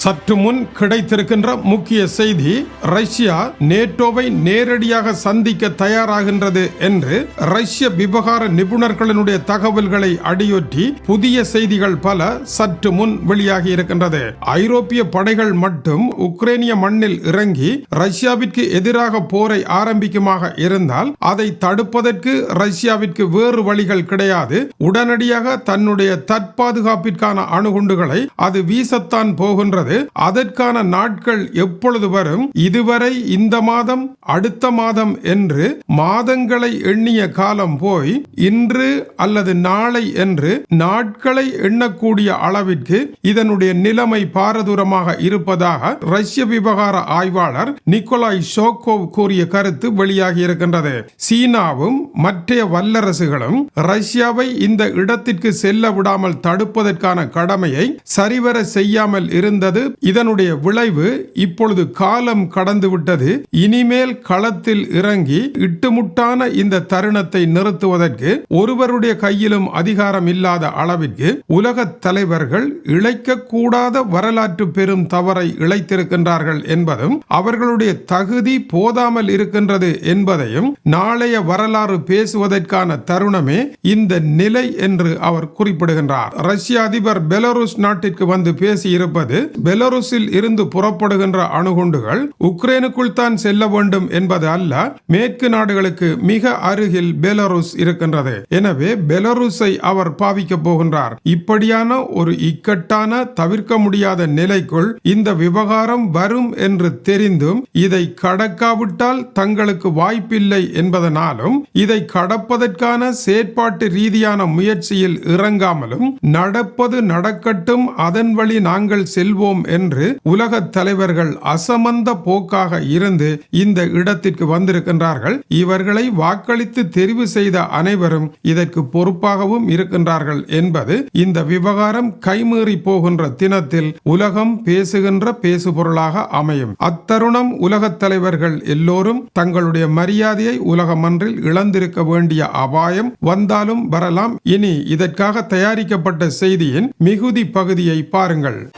சற்று முன் கிடைத்திருக்கின்ற முக்கிய செய்தி ரஷ்யா நேட்டோவை நேரடியாக சந்திக்க தயாராகின்றது என்று ரஷ்ய விவகார நிபுணர்களினுடைய தகவல்களை அடியொற்றி புதிய செய்திகள் பல சற்று முன் வெளியாகி இருக்கின்றது. ஐரோப்பிய படைகள் மட்டும் உக்ரைனிய மண்ணில் இறங்கி ரஷ்யாவிற்கு எதிராக போரை ஆரம்பிக்குமாக இருந்தால் அதை தடுப்பதற்கு ரஷ்யாவிற்கு வேறு வழிகள் கிடையாது. உடனடியாக தன்னுடைய தற்பாதுகாப்பிற்கான அணுகுண்டுகளை அது வீசத்தான் போகின்றது. அதற்கான நாட்கள் எப்பொழுது வரும்? இதுவரை இந்த மாதம் அடுத்த மாதம் என்று மாதங்களை எண்ணிய காலம் போய் இன்று அல்லது நாளை என்று நாட்களை எண்ணக்கூடிய அளவிற்கு இதனுடைய நிலைமை பாரதூரமாக இருப்பதாக ரஷ்ய விவகார ஆய்வாளர் நிக்கோலாய் ஷோகோவ் கூறிய கருத்து வெளியாகி இருக்கின்றது. சீனாவும் மற்ற வல்லரசுகளும் ரஷ்யாவை இந்த இடத்திற்கு செல்ல விடாமல் தடுப்பதற்கான கடமையை சரிவர செய்யாமல் இருந்தது இதனுடைய விளைவு இப்பொழுது காலம் கடந்து விட்டது. இனிமேல் களத்தில் இறங்கி இட்டுமுட்டான இந்த தருணத்தை நிறுத்துவதற்கு ஒருவருடைய கையிலும் அதிகாரம் இல்லாத அளவிற்கு உலக தலைவர்கள் இழைக்கக்கூடாத வரலாற்று பெரும் தவறை இழைத்திருக்கின்றார்கள் என்பதும் அவர்களுடைய தகுதி போதாமல் இருக்கின்றது என்பதையும் நாளைய வரலாறு பேசுவதற்கான தருணமே இந்த நிலை என்று அவர் குறிப்பிடுகின்றார். ரஷ்ய அதிபர் பெலருஸ் நாட்டிற்கு வந்து பேசியிருப்பது பெலருஸில் இருந்து புறப்படுகின்ற அணுகுண்டுகள் உக்ரைனுக்குள் தான் செல்ல வேண்டும் என்பது அல்ல மேற்கு நாடுகளுக்கு மிக அருகில் பெலருஸ் இருக்கின்றது. எனவே பெலருஸை அவர் பாவிக்க போகின்றார். இப்படியான ஒரு இக்கட்டான தவிர்க்க முடியாத நிலைக்குள் இந்த விவகாரம் வரும் என்று தெரிந்தும் இதை கடக்காவிட்டால் தங்களுக்கு வாய்ப்பில்லை என்பதனாலும் இதை கடப்பதற்கான செயற்பாட்டு ரீதியான முயற்சியில் இறங்காமலும் நடப்பது நடக்கட்டும் அதன் வழி நாங்கள் செல்வோம் என்று உலக தலைவர்கள் அசமந்த போக்காக இருந்து இந்த இடத்திற்கு வந்திருக்கின்றார்கள். இவர்களை வாக்களித்து தெரிவு செய்த அனைவரும் இதற்கு பொறுப்பாகவும் இருக்கின்றார்கள் என்பது இந்த விவகாரம் கைமீறி போகின்ற தினத்தில் உலகம் பேசுகின்ற பேசுபொருளாக அமையும். அத்தருணம் உலகத் தலைவர்கள் எல்லோரும் தங்களுடைய மரியாதையை உலகமன்றில் இழந்திருக்க வேண்டிய அபாயம் வந்தாலும் வரலாம். இனி இதற்காக தயாரிக்கப்பட்ட செய்தியின் மிகுதி பகுதியை பாருங்கள்.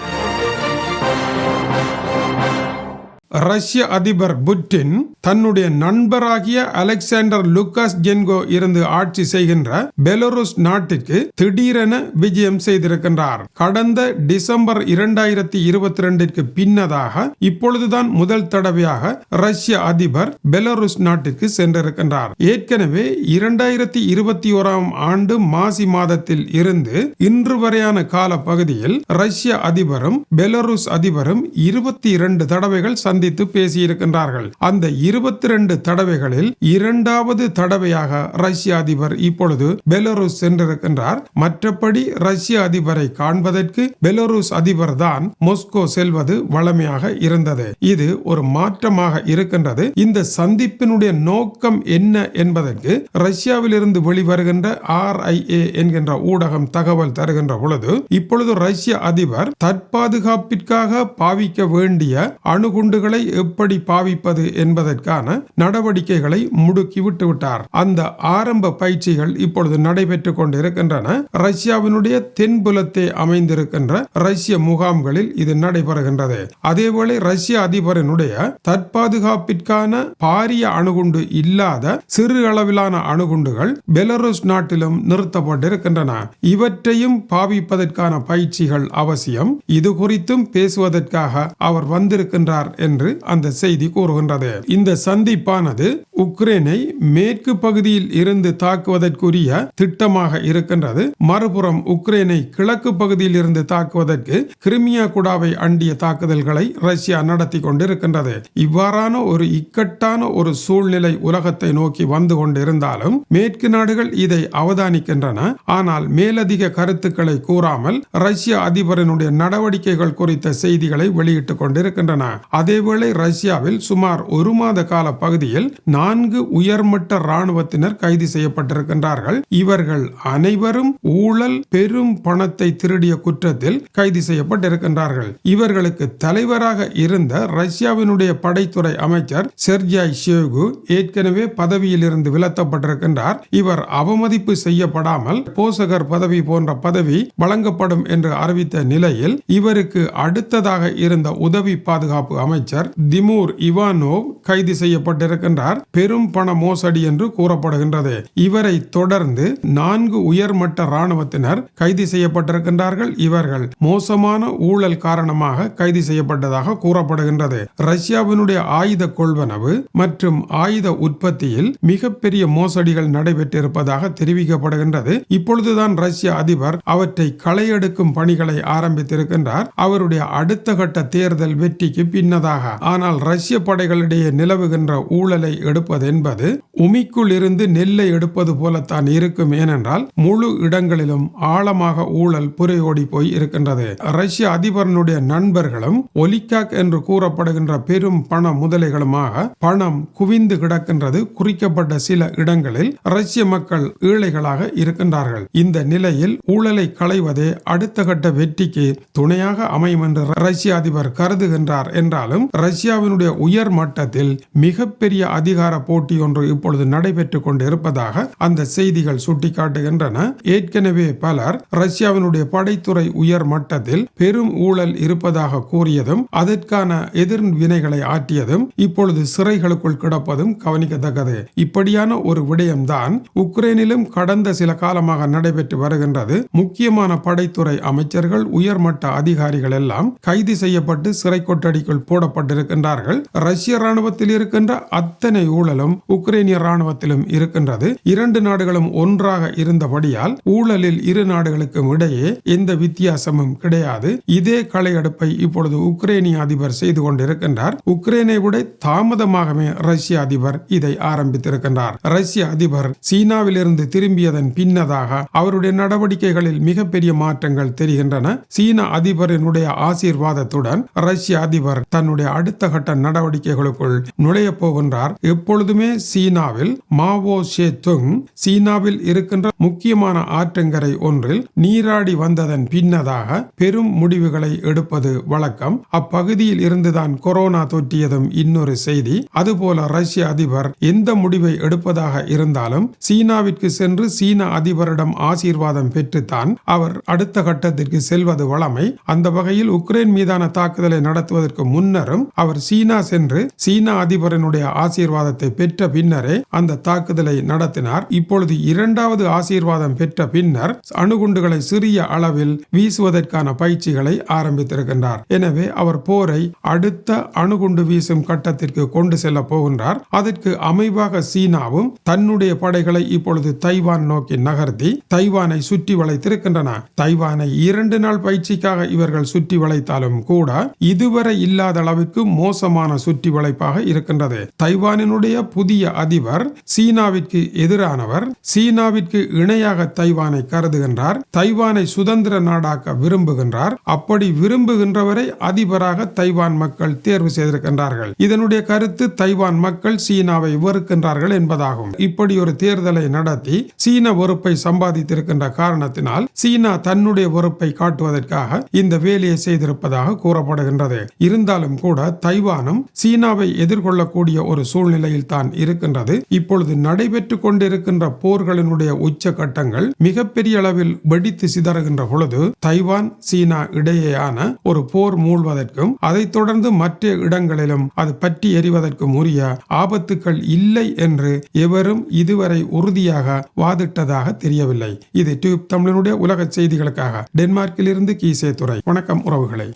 ரஷ்ய அதிபர் புட்டின் தன்னுடைய நண்பராகிய அலெக்சாண்டர் லுக்காஸ் ஜென்கோ இருந்து ஆட்சி செய்கின்ற பெலருஸ் நாட்டிற்கு திடீரென விஜயம் செய்திருக்கின்றார். கடந்த டிசம்பர் இரண்டாயிரத்தி இருபத்தி ரெண்டிற்கு பின்னதாக இப்பொழுதுதான் முதல் தடவையாக ரஷ்ய அதிபர் பெலருஸ் நாட்டிற்கு சென்றிருக்கின்றார். ஏற்கனவே இரண்டாயிரத்தி இருபத்தி ஓராம் ஆண்டு மாசி மாதத்தில் இருந்து இன்று வரையான கால பகுதியில் ரஷ்ய அதிபரும் பெலருஸ் அதிபரும் இருபத்தி இரண்டு தடவைகள் சந்தித்து பேசியிருக்கின்றார்கள். அந்த இருபத்தி ரெண்டு தடவைகளில் இரண்டாவது தடவையாக ரஷ்ய அதிபர் இப்பொழுது பெலருஸ் சென்றிருக்கின்றார். மற்றபடி ரஷ்ய அதிபரை காண்பதற்கு பெலருஸ் அதிபர் தான் மொஸ்கோ செல்வது வளமையாக இருந்தது. இது ஒரு மாற்றமாக இருக்கின்றது. இந்த சந்திப்பினுடைய நோக்கம் என்ன என்பதற்கு ரஷ்யாவிலிருந்து வெளிவருகின்ற ஆர்ஐஏ என்கின்ற ஊடகம் தகவல் தருகின்ற பொழுது இப்பொழுது ரஷ்ய அதிபர் தற்பாதுகாப்பிற்காக பாவிக்க வேண்டிய அணுகுண்டுகளை எப்படி பாவிப்பது என்பதற்கு செய்வதற்கான நடவடிக்கைகளை முடுக்கி விட்டுவிட்டார். அந்த ஆரம்ப பயிற்சிகள் இப்பொழுது நடைபெற்றுக் கொண்டிருக்கின்றன. ரஷ்யாவினுடைய தென்புலத்தை அமைந்திருக்கின்ற ரஷ்ய முகாம்களில் இது நடைபெறுகின்றது. அதேவேளை ரஷ்ய அதிபரினுடைய தற்பாதுகாப்பிற்கான பாரிய அணுகுண்டு இல்லாத சிறு அளவிலான அணுகுண்டுகள் பெலருஸ் நாட்டிலும் நிறுத்தப்பட்டிருக்கின்றன. இவற்றையும் பாவிப்பதற்கான பயிற்சிகள் அவசியம். இது குறித்தும் பேசுவதற்காக அவர் வந்திருக்கின்றார் என்று அந்த செய்தி கூறுகின்றது. இந்த இந்த சந்திப்பானது உக்ரைனை மேற்கு பகுதியில் இருந்து தாக்குவதற்குரிய திட்டமாக இருக்கின்றது. மறுபுறம் உக்ரைனை கிழக்கு பகுதியில் இருந்து தாக்குவதற்கு கிரிமியா குடாவை அண்டிய தாக்குதல்களை ரஷ்யா நடத்தி கொண்டிருக்கின்றது. இவ்வாறான ஒரு இக்கட்டான ஒரு சூழ்நிலை உலகத்தை நோக்கி வந்து கொண்டிருந்தாலும் மேற்கு நாடுகள் இதை அவதானிக்கின்றன. ஆனால் மேலதிக கருத்துக்களை கூறாமல் ரஷ்ய அதிபரனுடைய நடவடிக்கைகள் குறித்த செய்திகளை வெளியிட்டுக் கொண்டிருக்கின்றன. அதேவேளை ரஷ்யாவில் சுமார் ஒரு மாத கால பகுதியில் நான்கு உயர்மட்ட ராணுவத்தினர் கைது செய்யப்பட்டிருக்கின்றார்கள். இவர்கள் அனைவரும் ஊழல் பெரும் பணத்தை திருடிய குற்றத்தில் கைது செய்யப்பட்டிருக்கின்றார்கள். இவர்களுக்கு தலைவராக இருந்த ரஷ்யாவினுடைய படைத்துறை அமைச்சர் செர்ஜாய் ஷேகு ஏற்கனவே பதவியில் இருந்து விலத்தப்பட்டிருக்கின்றார் இவர் அவமதிப்பு செய்யப்படாமல் போசகர் பதவி போன்ற பதவி வழங்கப்படும் என்று அறிவித்த நிலையில் இவருக்கு அடுத்ததாக இருந்த உதவி பாதுகாப்பு அமைச்சர் திமூர் இவானோவ் கைது கைது செய்யப்பட்டிருக்கின்றார். பெரும் பண மோசடி என்று கூறப்படுகின்றது. இவரை தொடர்ந்து நான்கு உயர்மட்ட ராணுவத்தினர் கைது செய்யப்பட்டிருக்கின்றார்கள். இவர்கள் மோசமான ஊழல் காரணமாக கைது செய்யப்பட்டதாக கூறப்படுகின்றது. ரஷ்யாவினுடைய ஆயுத கொள்வனவு மற்றும் ஆயுத உற்பத்தியில் மிகப்பெரிய மோசடிகள் நடைபெற்றிருப்பதாக தெரிவிக்கப்படுகின்றது. இப்பொழுதுதான் ரஷ்ய அதிபர் அவற்றை களையெடுக்கும் பணிகளை ஆரம்பித்திருக்கின்றார். அவருடைய அடுத்த கட்ட தேர்தல் வெற்றிக்கு பின்னதாக. ஆனால் ரஷ்ய படைகளிடையே நிலவ உதவுகின்ற ஊழலை எடுப்பது என்பது உமிக்குள் இருந்து நெல்லை எடுப்பது போலத்தான் இருக்கும். ஏனென்றால் முழு இடங்களிலும் ஆழமாக ஊழல் புரையோடி போய் இருக்கின்றது. ரஷ்ய அதிபரனுடைய நண்பர்களும் ஒலிகாக் என்று கூறப்படுகின்ற பெரும் பண முதலைகளுமாக பணம் குவிந்து கிடக்கின்றது. குறிக்கப்பட்ட சில இடங்களில் ரஷ்ய மக்கள் ஏழைகளாக இருக்கின்றார்கள். இந்த நிலையில் ஊழலை களைவதே அடுத்த கட்ட வெற்றிக்கு துணையாக அமையும் என்று ரஷ்ய அதிபர் கருதுகின்றார். என்றாலும் ரஷ்யாவினுடைய உயர் மட்டத்தில் மிகப்பெரிய அதிகார போட்டி ஒன்று இப்பொழுது நடைபெற்றுக் கொண்டு இருப்பதாக அந்த செய்திகள் சுட்டிக்காட்டுகின்றன. ஏற்கனவே பலர் ரஷ்யாவினுடைய படைத்துறை உயர் மட்டத்தில் பெரும் ஊழல் இருப்பதாக கூறியதும் அதற்கான எதிர் வினைகளை ஆற்றியதும் இப்பொழுது சிறைகளுக்குள் கிடப்பதும் கவனிக்கத்தக்கது. இப்படியான ஒரு விடயம்தான் உக்ரைனிலும் கடந்த சில காலமாக நடைபெற்று வருகின்றது. முக்கியமான படைத்துறை அமைச்சர்கள் உயர்மட்ட அதிகாரிகள் எல்லாம் கைது செய்யப்பட்டு சிறை கொட்டடிக்குள் போடப்பட்டிருக்கின்றார்கள். ரஷ்ய ராணுவத்தில் இருக்கின்ற அத்தனை ஊழலும் உக்ரைனிய ராணுவத்திலும் இருக்கின்றது. இரண்டு நாடுகளும் ஒன்றாக இருந்தபடியால் ஊழலில் இரு நாடுகளுக்கும் இடையே எந்த வித்தியாசமும் கிடையாது. இதே களையெடுப்பை இப்பொழுது உக்ரைனிய அதிபர் செய்து கொண்டிருக்கின்றார். உக்ரைனை விட தாமதமாகவே ரஷ்ய அதிபர் இதை ஆரம்பித்திருக்கின்றார். ரஷ்ய அதிபர் சீனாவிலிருந்து திரும்பியதன் பின்னதாக அவருடைய நடவடிக்கைகளில் மிகப்பெரிய மாற்றங்கள் தெரிகின்றன. சீன அதிபரினுடைய ஆசீர்வாதத்துடன் ரஷ்ய அதிபர் தன்னுடைய அடுத்த கட்ட நடவடிக்கைகளுக்குள் நுழைய போகின்றார் எப்பொழுதுமே சீனாவில் மாவோ ஷே துங் சீனாவில் இருக்கின்ற முக்கியமான ஆற்றங்கரை ஒன்றில் நீராடி வந்ததன் பின்னதாக பெரும் முடிவுகளை எடுப்பது வழக்கம். அப்பகுதியில் இருந்துதான் கொரோனா தொற்றியதும் இன்னொரு செய்தி. அதுபோல ரஷ்ய அதிபர் எந்த முடிவை எடுப்பதாக இருந்தாலும் சீனாவிற்கு சென்று சீன அதிபரிடம் ஆசீர்வாதம் பெற்றுத்தான் அவர் அடுத்த கட்டத்திற்கு செல்வது வழமை அந்த வகையில் உக்ரைன் மீதான தாக்குதலை நடத்துவதற்கு முன்னரும் அவர் சீனா சென்று சீனா அதிபரனுடைய ஆசீர்வாதத்தை பெற்ற பின்னரே அந்த தாக்குதலை நடத்தினார். இப்பொழுது இரண்டாவது ஆசீர்வாதம் பெற்ற பின்னர் அணுகுண்டுகளை சிறிய அளவில் வீசுவதற்கான பயிற்சிகளை ஆரம்பித்திருக்கின்றார். எனவே அவர் போரை அடுத்த அணுகுண்டு வீசும் கட்டத்திற்கு கொண்டு செல்ல போகின்றார். அதற்கு அமைவாக சீனாவும் தன்னுடைய படைகளை இப்பொழுது தைவான் நோக்கி நகர்த்தி தைவானை சுற்றி வளைத்திருக்கின்றன. தைவானை இரண்டு நாள் பயிற்சிக்காக இவர்கள் சுற்றி வளைத்தாலும் கூட இதுவரை இல்லாத அளவுக்கு மோசமான சுற்றி வளைப்பாக இருக்கின்றது தைவானினுடைய புதிய அதிபர் சீனாவிற்கு எதிரானவர் சீனாவிற்கு இணையாக தைவானை கருதுகின்றார் தைவானை சுதந்திர நாடாக்க விரும்புகின்றார். அப்படி விரும்புகின்றவரை அதிபராக தைவான் மக்கள் தேர்வு செய்திருக்கின்றார்கள். இதனுடைய கருத்து தைவான் மக்கள் சீனாவை வெறுக்கின்றார்கள் என்பதாகும். இப்படி ஒரு தேர்தலை நடத்தி சீன வெறுப்பை சம்பாதித்திருக்கின்ற காரணத்தினால் சீனா தன்னுடைய வெறுப்பை காட்டுவதற்காக இந்த வேலையை செய்திருப்பதாக கூறப்படுகின்றது. இருந்தாலும் கூட தைவானும் சீனாவை எதிர்கொள்ளக்கூடிய ஒரு சூழ்நிலையில் தான் இருக்கின்றது. இப்பொழுது நடைபெற்று கொண்டிருக்கின்ற போர்களினுடைய உச்சகட்டங்கள் மிகப்பெரிய அளவில் வெடித்து சிதறுகின்ற பொழுது தைவான் சீனா இடையேயான ஒரு போர் மூழ்வதற்கும் அதைத் தொடர்ந்து மற்ற இடங்களிலும் அது பற்றி எறிவதற்கும் உரிய ஆபத்துக்கள் இல்லை என்று எவரும் இதுவரை உறுதியாக வாதிட்டதாக தெரியவில்லை. இது டியூப் தமிழனுடைய உலக செய்திகளுக்காக. டென்மார்க்கிலிருந்து கீசே துறை வணக்கம் உறவுகளை.